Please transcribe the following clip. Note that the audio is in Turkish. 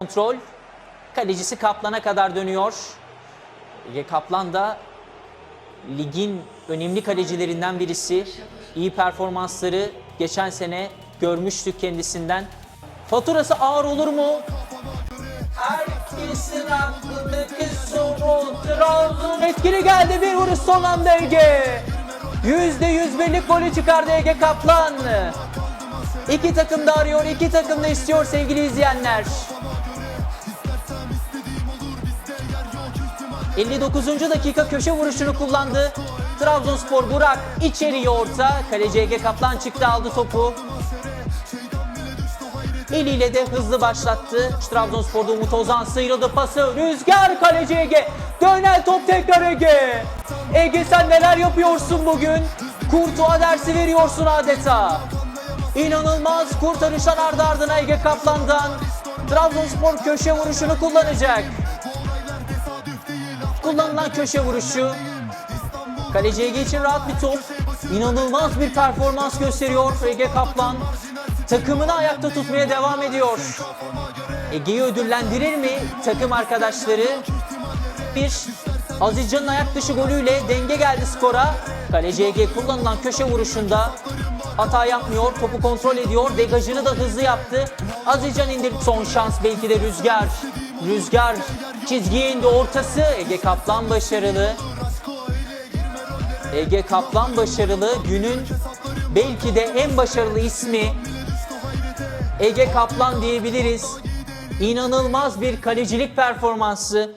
Kontrol. Kalecisi Kaplan'a kadar dönüyor. Ege Kaplan da ligin önemli kalecilerinden birisi. İyi performansları geçen sene görmüştük kendisinden. Faturası ağır olur mu? Herkesin aklındaki soru etkili geldi bir vuruş son anda Ege. Yüzde yüz birlik golü çıkardı Ege Kaplan. İki takım da arıyor, iki takım da istiyor sevgili izleyenler. 59. dakika köşe vuruşunu kullandı. Trabzonspor Burak içeriye orta. Kaleci Ege Kaplan çıktı aldı topu. Eliyle de hızlı başlattı. Trabzonspor'da Umut Ozan sıyrıldı pası. Rüzgar kaleci Ege. Dönen top tekrar Ege. Ege sen neler yapıyorsun bugün? Kurtuğa dersi veriyorsun adeta. İnanılmaz kurtarışlar ardı ardına Ege Kaplan'dan. Trabzonspor köşe vuruşunu kullanacak. Kullanılan köşe vuruşu. Kaleci Ege için rahat bir top. İnanılmaz bir performans gösteriyor Ege Kaplan. Takımını ayakta tutmaya devam ediyor. Ege'yi ödüllendirir mi takım arkadaşları? Bir Azizcan'ın ayak dışı golüyle denge geldi skora. Kaleci Ege kullanılan köşe vuruşunda hata yapmıyor, topu kontrol ediyor, degajını da hızlı yaptı. Azizcan indirdi son şans belki de Rüzgar. Rüzgar çizgiye indi ortası. Ege Kaplan başarılı. Ege Kaplan başarılı. Günün belki de en başarılı ismi Ege Kaplan diyebiliriz. İnanılmaz bir kalecilik performansı.